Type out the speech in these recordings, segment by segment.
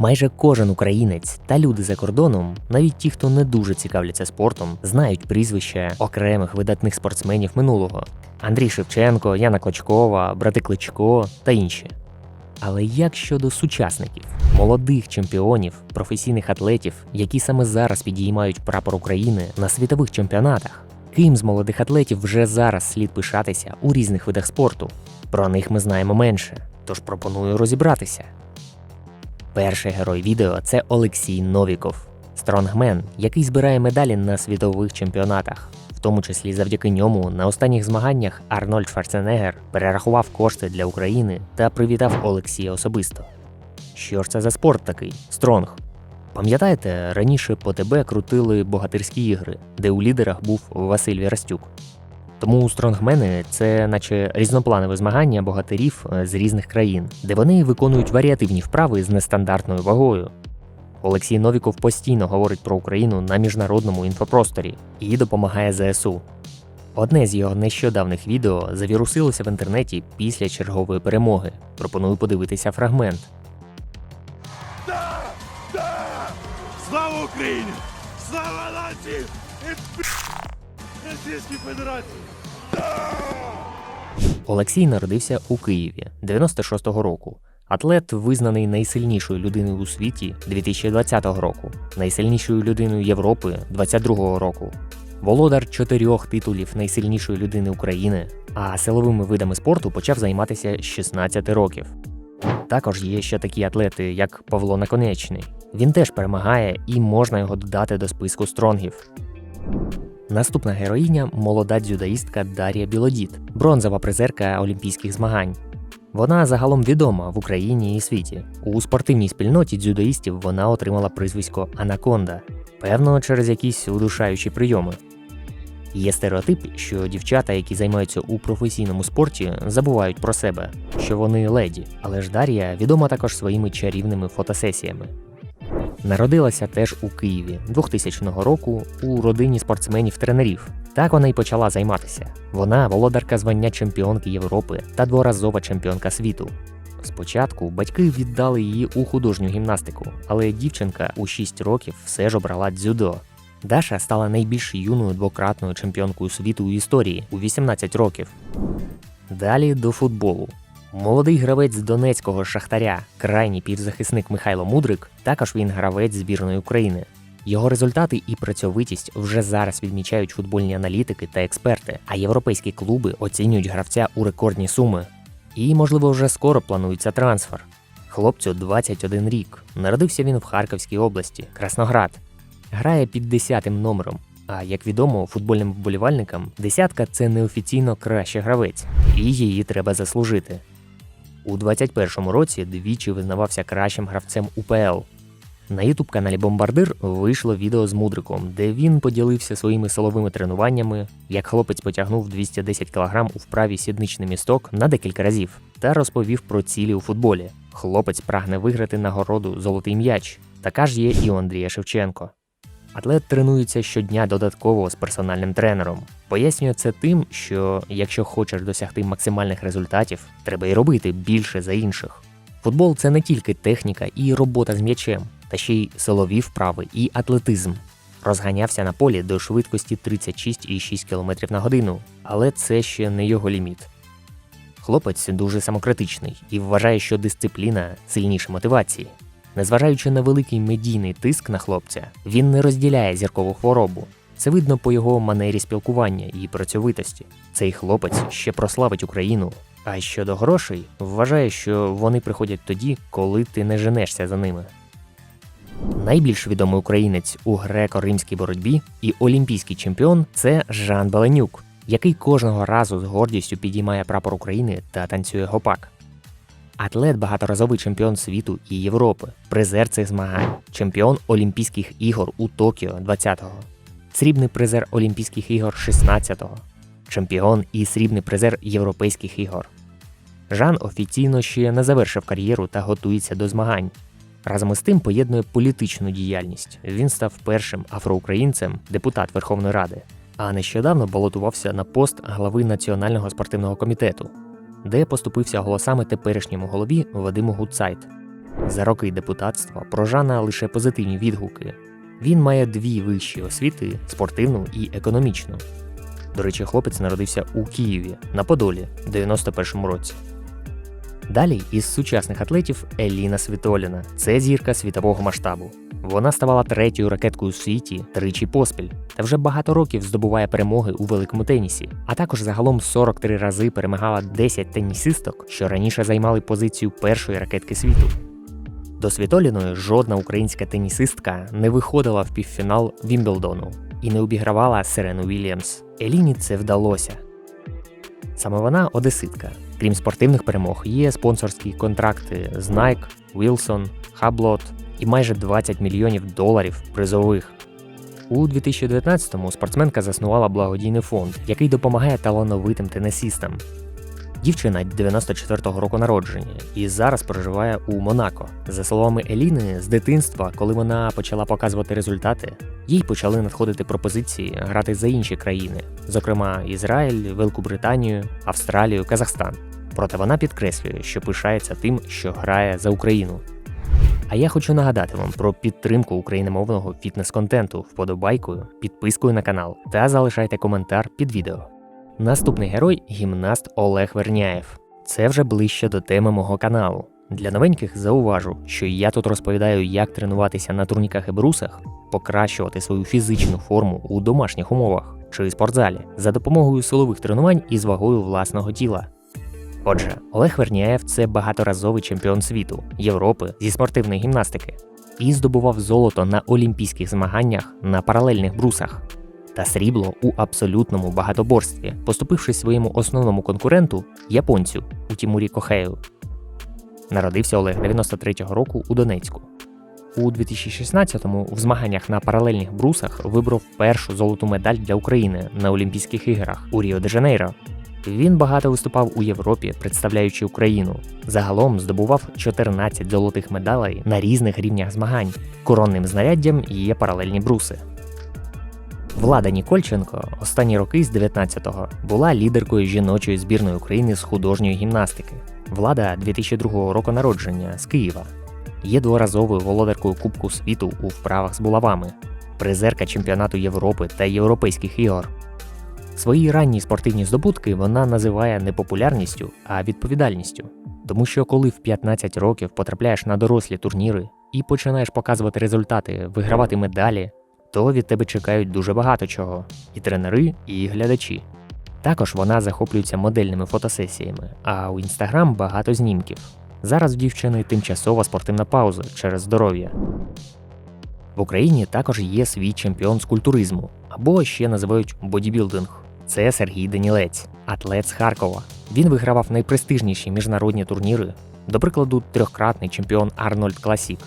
Майже кожен українець та люди за кордоном, навіть ті, хто не дуже цікавляться спортом, знають прізвища окремих видатних спортсменів минулого: Андрій Шевченко, Яна Клочкова, брати Кличко та інші. Але як щодо сучасників, молодих чемпіонів, професійних атлетів, які саме зараз підіймають прапор України на світових чемпіонатах? Ким з молодих атлетів вже зараз слід пишатися у різних видах спорту? Про них ми знаємо менше, тож пропоную розібратися. Перший герой відео це Олексій Новіков, стронгмен, який збирає медалі на світових чемпіонатах. В тому числі завдяки ньому на останніх змаганнях Арнольд Шварценеггер перерахував кошти для України та привітав Олексія особисто. Що ж це за спорт такий? Стронг. Пам'ятаєте, раніше по ТБ крутили богатирські ігри, де у лідерах був Василь Вірастюк. Тому стронгмени це наче різнопланове змагання богатирів е, з різних країн, де вони виконують варіативні вправи з нестандартною вагою. Олексій Новіков постійно говорить про Україну на міжнародному інфопросторі і допомагає ЗСУ. Одне з його нещодавних відео завірусилося в інтернеті після чергової перемоги. Пропоную подивитися фрагмент. Да! Да! Слава Україні! Слава нації! І Російській Федерації! Олексій народився у Києві 96-го року. Атлет визнаний найсильнішою людиною у світі 2020 року, найсильнішою людиною Європи 22-го року, володар чотирьох титулів найсильнішої людини України, а силовими видами спорту почав займатися з 16 років. Також є ще такі атлети, як Павло Наконечний. Він теж перемагає і можна його додати до списку стронгів. Наступна героїня молода дзюдоїстка Дар'я Білодіт, бронзова призерка олімпійських змагань. Вона загалом відома в Україні і світі. У спортивній спільноті дзюдоїстів вона отримала прізвисько Анаконда, певно, через якісь удушаючі прийоми. Є стереотип, що дівчата, які займаються у професійному спорті, забувають про себе, що вони леді, але ж Дар'я відома також своїми чарівними фотосесіями. Народилася теж у Києві 2000 року у родині спортсменів-тренерів. Так вона й почала займатися. Вона володарка звання чемпіонки Європи та дворазова чемпіонка світу. Спочатку батьки віддали її у художню гімнастику, але дівчинка у 6 років все ж обрала дзюдо. Даша стала найбільш юною двократною чемпіонкою світу у історії у 18 років. Далі до футболу. Молодий гравець з Донецького шахтаря, крайній півзахисник Михайло Мудрик, також він гравець збірної України. Його результати і працьовитість вже зараз відмічають футбольні аналітики та експерти, а європейські клуби оцінюють гравця у рекордні суми. І, можливо, вже скоро планується трансфер. Хлопцю 21 рік. Народився він в Харківській області, Красноград. Грає під 10 номером. А як відомо, футбольним вболівальникам десятка це неофіційно кращий гравець, і її треба заслужити. У 21-му році двічі визнавався кращим гравцем УПЛ. На ютуб каналі Бомбардир вийшло відео з мудриком, де він поділився своїми силовими тренуваннями, як хлопець потягнув 210 кг у вправі сідничний місток на декілька разів, та розповів про цілі у футболі. Хлопець прагне виграти нагороду Золотий м'яч. Така ж є і у Андрія Шевченко. Атлет тренується щодня додатково з персональним тренером. Пояснює це тим, що якщо хочеш досягти максимальних результатів, треба й робити більше за інших. Футбол це не тільки техніка і робота з м'ячем, та ще й силові вправи і атлетизм. Розганявся на полі до швидкості 36,6 км на годину, але це ще не його ліміт. Хлопець дуже самокритичний і вважає, що дисципліна сильніше мотивації. Незважаючи на великий медійний тиск на хлопця, він не розділяє зіркову хворобу. Це видно по його манері спілкування і працьовитості. Цей хлопець ще прославить Україну. А щодо грошей, вважає, що вони приходять тоді, коли ти не женешся за ними. Найбільш відомий українець у греко-римській боротьбі і олімпійський чемпіон це Жан Беленюк, який кожного разу з гордістю підіймає прапор України та танцює гопак. Атлет багаторазовий чемпіон світу і Європи, призер цих змагань, чемпіон Олімпійських ігор у Токіо 20-го, срібний призер Олімпійських ігор 16-го, чемпіон і срібний призер Європейських ігор. Жан офіційно ще не завершив кар'єру та готується до змагань. Разом із тим поєднує політичну діяльність. Він став першим афроукраїнцем, депутат Верховної Ради, а нещодавно балотувався на пост глави Національного спортивного комітету, де поступився голосами теперішньому голові Вадиму Гуцайт. За роки депутатства про Жана лише позитивні відгуки. Він має дві вищі освіти спортивну і економічну. До речі, хлопець народився у Києві на Подолі в 91-му році. Далі із сучасних атлетів Еліна Світоліна. Це зірка світового масштабу. Вона ставала третьою ракеткою у світі тричі поспіль та вже багато років здобуває перемоги у великому тенісі, а також загалом 43 рази перемагала 10 тенісисток, що раніше займали позицію першої ракетки світу. До Світоліної жодна українська тенісистка не виходила в півфінал Вімблдону і не обігравала Серену Вільямс. Еліні це вдалося. Саме вона одеситка. Крім спортивних перемог, є спонсорські контракти з Nike, Wilson, Hublot і майже 20 мільйонів доларів призових. У 2019-му спортсменка заснувала благодійний фонд, який допомагає талановитим тенісістам. Дівчина 94-го року народження і зараз проживає у Монако. За словами Еліни, з дитинства, коли вона почала показувати результати, їй почали надходити пропозиції грати за інші країни, зокрема Ізраїль, Велику Британію, Австралію, Казахстан. Проте вона підкреслює, що пишається тим, що грає за Україну. А я хочу нагадати вам про підтримку україномовного фітнес-контенту вподобайкою, підпискою на канал та залишайте коментар під відео. Наступний герой гімнаст Олег Верняєв. Це вже ближче до теми мого каналу. Для новеньких зауважу, що я тут розповідаю, як тренуватися на турніках і брусах, покращувати свою фізичну форму у домашніх умовах чи спортзалі за допомогою силових тренувань і з вагою власного тіла. Отже, Олег Верняєв це багаторазовий чемпіон світу, Європи зі спортивної гімнастики і здобував золото на олімпійських змаганнях на паралельних брусах та срібло у абсолютному багатоборстві, поступившись своєму основному конкуренту японцю у Тімурі Кохею. Народився Олег 93-го року у Донецьку. У 2016-му в змаганнях на паралельних брусах вибрав першу золоту медаль для України на Олімпійських іграх у Ріо-де-Жанейро. Він багато виступав у Європі, представляючи Україну. Загалом здобував 14 золотих медалей на різних рівнях змагань. Коронним знаряддям є паралельні бруси. Влада Нікольченко останні роки з 19-го була лідеркою жіночої збірної України з художньої гімнастики. Влада 2002 року народження з Києва. Є дворазовою володаркою Кубку світу у вправах з булавами, призерка чемпіонату Європи та Європейських ігор. Свої ранні спортивні здобутки вона називає не популярністю, а відповідальністю. Тому що коли в 15 років потрапляєш на дорослі турніри і починаєш показувати результати, вигравати медалі, то від тебе чекають дуже багато чого і тренери, і глядачі. Також вона захоплюється модельними фотосесіями, а у інстаграм багато знімків. Зараз в дівчини тимчасова спортивна пауза через здоров'я. В Україні також є свій чемпіон з культуризму, або ще називають бодібілдинг. Це Сергій Данілець, атлет з Харкова. Він вигравав найпрестижніші міжнародні турніри, до прикладу, трьохкратний чемпіон Арнольд Класік,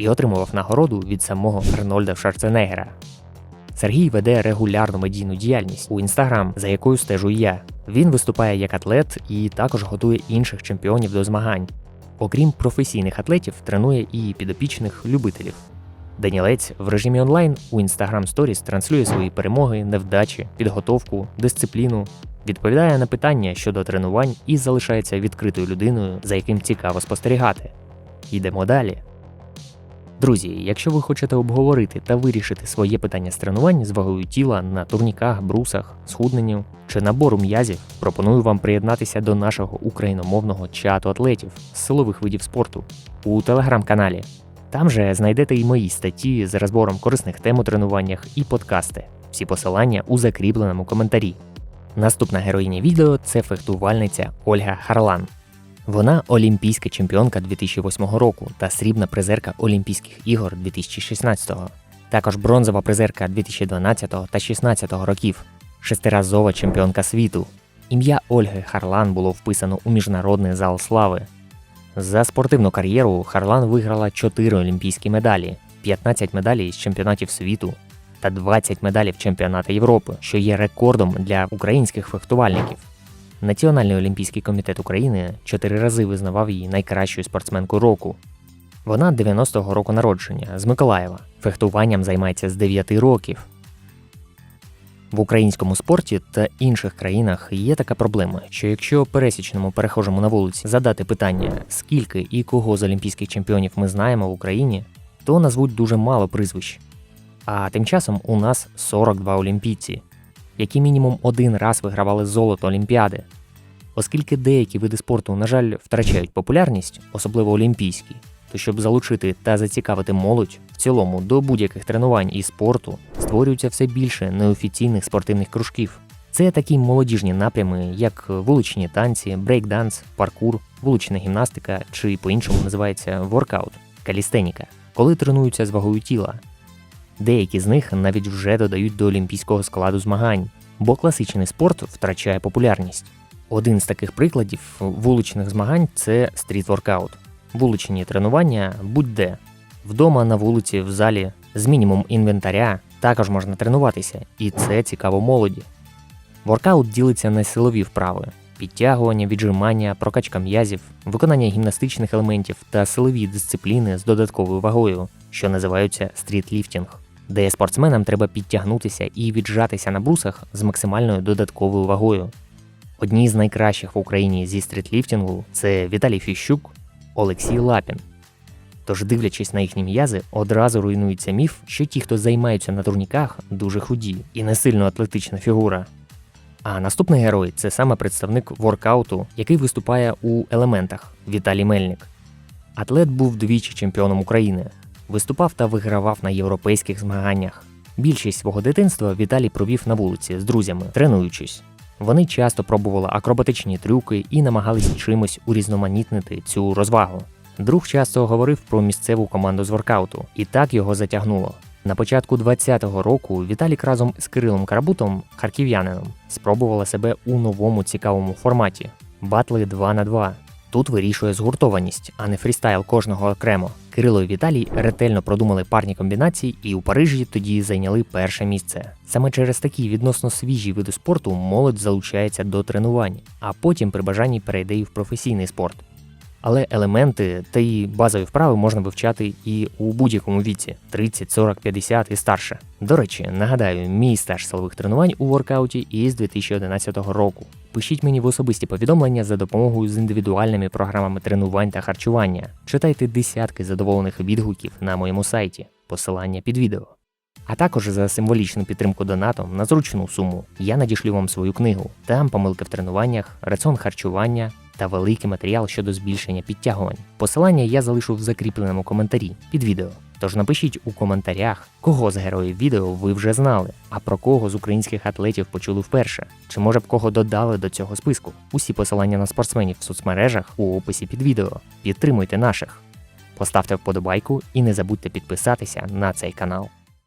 і отримував нагороду від самого Арнольда Шварценеггера. Сергій веде регулярну медійну діяльність у інстаграм, за якою стежу я. Він виступає як атлет і також готує інших чемпіонів до змагань. Окрім професійних атлетів, тренує і підопічних любителів. Данілець в режимі онлайн у Instagram Stories транслює свої перемоги, невдачі, підготовку, дисципліну, відповідає на питання щодо тренувань і залишається відкритою людиною, за яким цікаво спостерігати. Йдемо далі. Друзі, якщо ви хочете обговорити та вирішити своє питання з тренувань з вагою тіла на турніках, брусах, схудненню чи набору м'язів, пропоную вам приєднатися до нашого україномовного чату атлетів з силових видів спорту у телеграм-каналі. Там же знайдете і мої статті з розбором корисних тем у тренуваннях і подкасти. Всі посилання у закріпленому коментарі. Наступна героїня відео це фехтувальниця Ольга Харлан. Вона олімпійська чемпіонка 2008 року та срібна призерка Олімпійських ігор 2016, також бронзова призерка 2012 та 2016 років, шестиразова чемпіонка світу. Ім'я Ольги Харлан було вписано у міжнародний зал слави. За спортивну кар'єру Харлан виграла 4 олімпійські медалі, 15 медалей з чемпіонатів світу та 20 медалів чемпіонату Європи, що є рекордом для українських фехтувальників. Національний олімпійський комітет України чотири рази визнавав її найкращою спортсменкою року. Вона 90-го року народження з Миколаєва. Фехтуванням займається з 9 років. В українському спорті та інших країнах є така проблема, що якщо пересічному перехожому на вулиці задати питання, скільки і кого з олімпійських чемпіонів ми знаємо в Україні, то назвуть дуже мало прізвищ. А тим часом у нас 42 олімпійці, які мінімум один раз вигравали золото Олімпіади. Оскільки деякі види спорту, на жаль, втрачають популярність, особливо олімпійські, то щоб залучити та зацікавити молодь в цілому до будь-яких тренувань і спорту, створюється все більше неофіційних спортивних кружків. Це такі молодіжні напрями, як вуличні танці, брейкданс, паркур, вулична гімнастика чи по-іншому називається воркаут, калістеніка, коли тренуються з вагою тіла. Деякі з них навіть вже додають до олімпійського складу змагань, бо класичний спорт втрачає популярність. Один з таких прикладів вуличних змагань це стріт-воркаут. Вуличні тренування будь-де. Вдома, на вулиці, в залі, з мінімум інвентаря також можна тренуватися, і це цікаво молоді. Воркаут ділиться на силові вправи: підтягування, віджимання, прокачка м'язів, виконання гімнастичних елементів та силові дисципліни з додатковою вагою, що називаються стрітліфтінг, де спортсменам треба підтягнутися і віджатися на брусах з максимальною додатковою вагою. Одні з найкращих в Україні зі стрітліфтингу це Віталій Фіщук, Олексій Лапін. Тож, дивлячись на їхні м'язи, одразу руйнується міф, що ті, хто займаються на турніках, дуже худі і не сильно атлетична фігура. А наступний герой це саме представник воркауту, який виступає у елементах Віталій Мельник. Атлет був двічі чемпіоном України, виступав та вигравав на європейських змаганнях. Більшість свого дитинства Віталій провів на вулиці з друзями, тренуючись. Вони часто пробували акробатичні трюки і намагались чимось урізноманітнити цю розвагу. Друг часто говорив про місцеву команду з воркауту, і так його затягнуло. На початку 20-го року Віталік разом з Кирилом Карабутом, харків'янином, спробувала себе у новому цікавому форматі батли 2 на 2 Тут вирішує згуртованість, а не фрістайл кожного окремо. Кирило і Віталій ретельно продумали парні комбінації і у Парижі тоді зайняли перше місце. Саме через такі відносно свіжі види спорту молодь залучається до тренувань, а потім при бажанні перейде і в професійний спорт. Але елементи та й базові вправи можна вивчати і у будь-якому віці 30, 40, 50 і старше. До речі, нагадаю, мій стаж силових тренувань у воркауті із 2011 року. Пишіть мені в особисті повідомлення за допомогою з індивідуальними програмами тренувань та харчування. Читайте десятки задоволених відгуків на моєму сайті, посилання під відео. А також за символічну підтримку донатом на зручну суму я надішлю вам свою книгу. Там помилки в тренуваннях, раціон харчування та великий матеріал щодо збільшення підтягувань. Посилання я залишу в закріпленому коментарі під відео. Тож напишіть у коментарях, кого з героїв відео ви вже знали, а про кого з українських атлетів почули вперше, чи може б кого додали до цього списку. Усі посилання на спортсменів в соцмережах у описі під відео. Підтримуйте наших. Поставте вподобайку і не забудьте підписатися на цей канал.